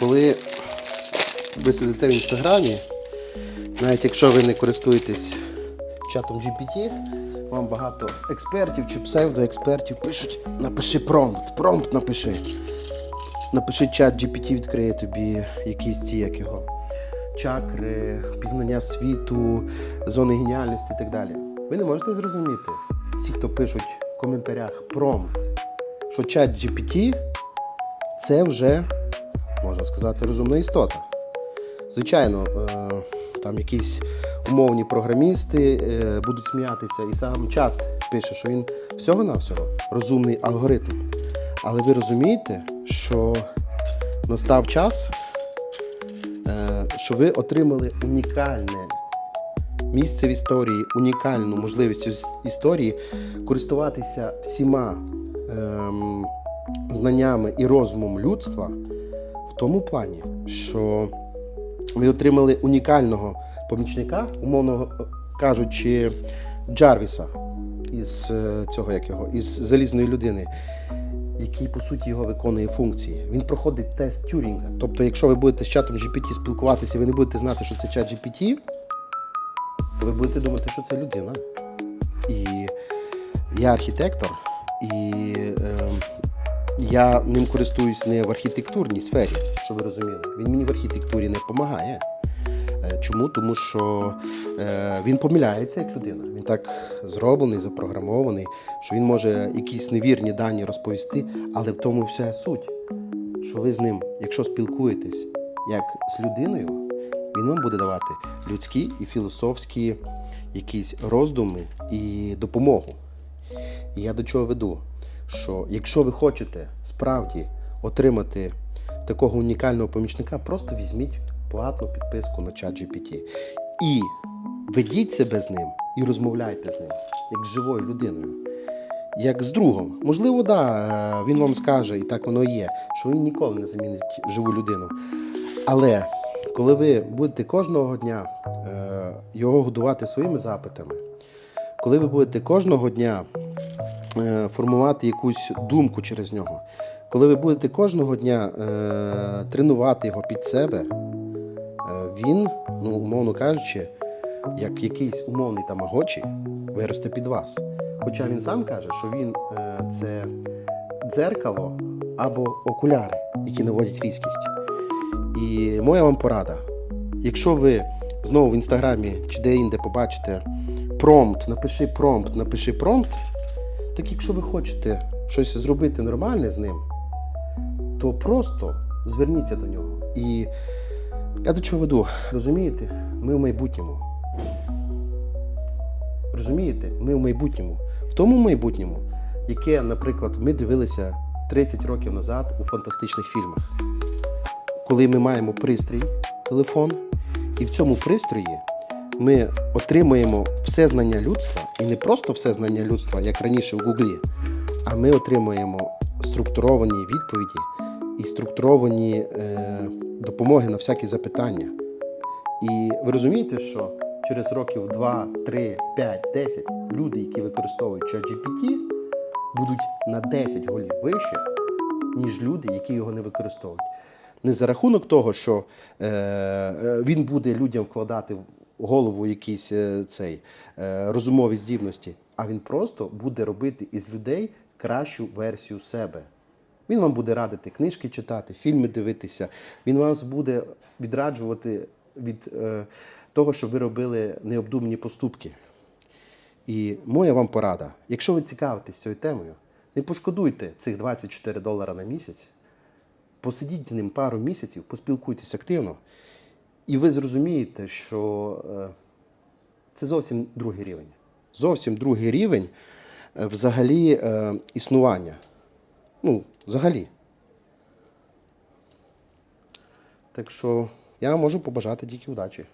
коли ви сидите в інстаграмі, навіть якщо ви не користуєтесь чатом GPT, вам багато експертів чи псевдоекспертів пишуть, напиши промпт, промпт напиши. Напиши чат GPT, відкриє тобі якісь ці, як його, чакри, пізнання світу, зони геніальності і так далі. Ви не можете зрозуміти, ці, хто пишуть в коментарях промпт, що чат GPT це вже, можна сказати, розумна істота. Звичайно, е, там якісь умовні програмісти е, будуть сміятися, і сам чат пише, що він всього-навсього розумний алгоритм. Але ви розумієте, що настав час, е, що ви отримали унікальне місце в історії, унікальну можливість історії користуватися всіма ем, знаннями і розумом людства тому плані, що ви отримали унікального помічника, умовно кажучи, Джарвіса із е, цього як його, із залізної людини, який по суті його виконує функції. Він проходить тест Тюрінга. Тобто, якщо ви будете з чатом GPT спілкуватися, ви не будете знати, що це чат GPT, ви будете думати, що це людина. І я архітектор, і е, я ним користуюсь не в архітектурній сфері, що ви розуміли. Він мені в архітектурі не допомагає. Е, Чому? Тому що е, він помиляється як людина. Він так зроблений, запрограмований, що він може якісь невірні дані розповісти, але в тому вся суть. Що ви з ним, якщо спілкуєтесь як з людиною, він вам буде давати людські і філософські якісь роздуми і допомогу. І я до чого веду? Що якщо ви хочете справді отримати такого унікального помічника, просто візьміть платну підписку на чат GPT. І ведіть себе з ним і розмовляйте з ним, як з живою людиною, як з другом. Можливо, да, е, він вам скаже, і так воно є, що він ніколи не замінить живу людину. Але коли ви будете кожного дня е, його годувати своїми запитами, коли ви будете кожного дня формувати якусь думку через нього, коли ви будете кожного дня е, тренувати його під себе, е, він, ну, умовно кажучи, як якийсь умовний тамагочі, виросте під вас. Хоча він сам каже, що він е, це дзеркало або окуляри, які наводять різкість. І моя вам порада. Якщо ви знову в інстаграмі чи де-інде побачите промпт, напиши промпт, напиши промпт, так якщо ви хочете щось зробити нормальне з ним, то просто зверніться до нього. І я до чого веду, розумієте? Ми в майбутньому. Розумієте? Ми в майбутньому. В тому майбутньому, яке, наприклад, ми дивилися 30 років назад у фантастичних фільмах коли ми маємо пристрій, телефон, і в цьому пристрої ми отримуємо все знання людства, і не просто все знання людства, як раніше в Гуглі, а ми отримуємо структуровані відповіді і структуровані е, допомоги на всякі запитання. І ви розумієте, що через років 2, 3, 5, 10 люди, які використовують ChatGPT, будуть на 10 голів вище, ніж люди, які його не використовують. Не за рахунок того, що е, е, він буде людям вкладати голову якісь е, цей, е, розумові здібності, а він просто буде робити із людей кращу версію себе. Він вам буде радити книжки читати, фільми дивитися. Він вас буде відраджувати від е, того, щоб ви робили необдумані поступки. І моя вам порада: якщо ви цікавитесь цією темою, не пошкодуйте цих 24 долара на місяць, посидіть з ним пару місяців, поспілкуйтесь активно, і ви зрозумієте, що е, це зовсім другий рівень. Зовсім другий рівень е, взагалі е, існування. Ну, взагалі. Так що я можу побажати тільки удачі.